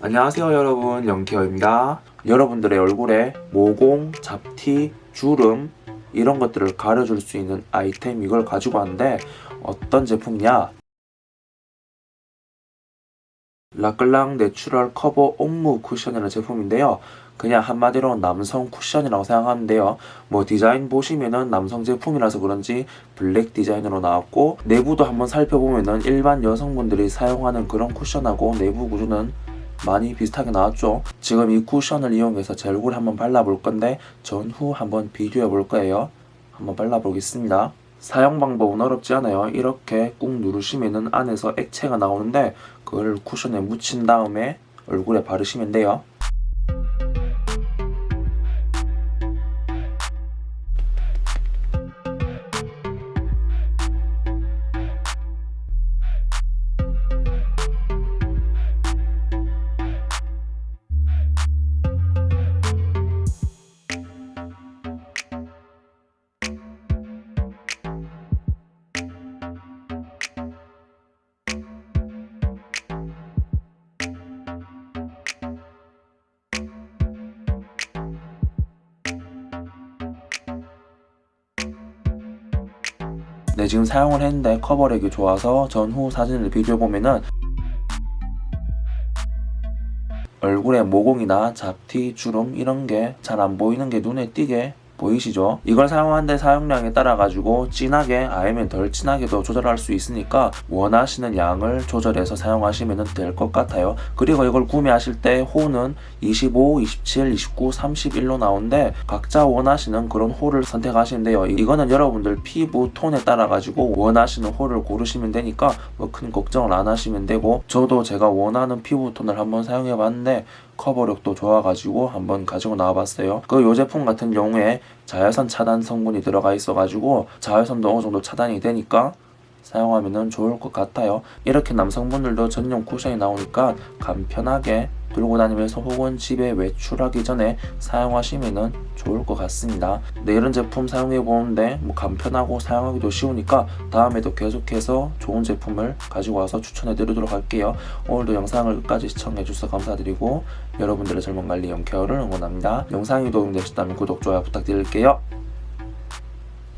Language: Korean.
안녕하세요 여러분. 영케어입니다. 여러분들의 얼굴에 모공, 잡티, 주름 이런 것들을 가려줄 수 있는 아이템 이걸 가지고 왔는데 어떤 제품이냐? 라클랑 내추럴 커버 옥무 쿠션이라는 제품인데요. 그냥 한마디로 남성 쿠션이라고 생각하는데요. 뭐 디자인 보시면은 남성 제품이라서 그런지 블랙 디자인으로 나왔고 내부도 한번 살펴보면은 일반 여성분들이 사용하는 그런 쿠션하고 내부 구조는 많이 비슷하게 나왔죠. 지금 이 쿠션을 이용해서 제 얼굴에 한번 발라볼 건데 전후 한번 비교해 볼 거예요. 한번 발라보겠습니다. 사용 방법은 어렵지 않아요. 이렇게 꾹 누르시면은 안에서 액체가 나오는데 그걸 쿠션에 묻힌 다음에 얼굴에 바르시면 돼요. 네, 지금 사용을 했는데 커버력이 좋아서 전후 사진을 비교해 보면은 얼굴에 모공이나 잡티, 주름 이런 게 잘 안 보이는 게 눈에 띄게 보이시죠? 이걸 사용하는데 사용량에 따라 가지고 진하게 아니면 덜 진하게도 조절할 수 있으니까 원하시는 양을 조절해서 사용하시면 될 것 같아요. 그리고 이걸 구매하실 때 호는 25, 27, 29, 31로 나오는데 각자 원하시는 그런 호를 선택하시면 돼요. 이거는 여러분들 피부 톤에 따라 가지고 원하시는 호를 고르시면 되니까 뭐 큰 걱정을 안 하시면 되고 저도 제가 원하는 피부 톤을 한번 사용해 봤는데 커버력도 좋아가지고 한번 가지고 나와봤어요. 그 요 제품 같은 경우에 자외선 차단 성분이 들어가 있어가지고 자외선도 어느 정도 차단이 되니까 사용하면 좋을 것 같아요. 이렇게 남성분들도 전용 쿠션이 나오니까 간편하게 들고 다니면서 혹은 집에 외출하기 전에 사용하시면 좋을 것 같습니다. 네, 이런 제품 사용해 보는데 뭐 간편하고 사용하기도 쉬우니까 다음에도 계속해서 좋은 제품을 가지고 와서 추천해 드리도록 할게요. 오늘도 영상을 끝까지 시청해 주셔서 감사드리고 여러분들의 젊은 관리 영케어를 응원합니다. 영상이 도움되셨다면 구독, 좋아요 부탁드릴게요.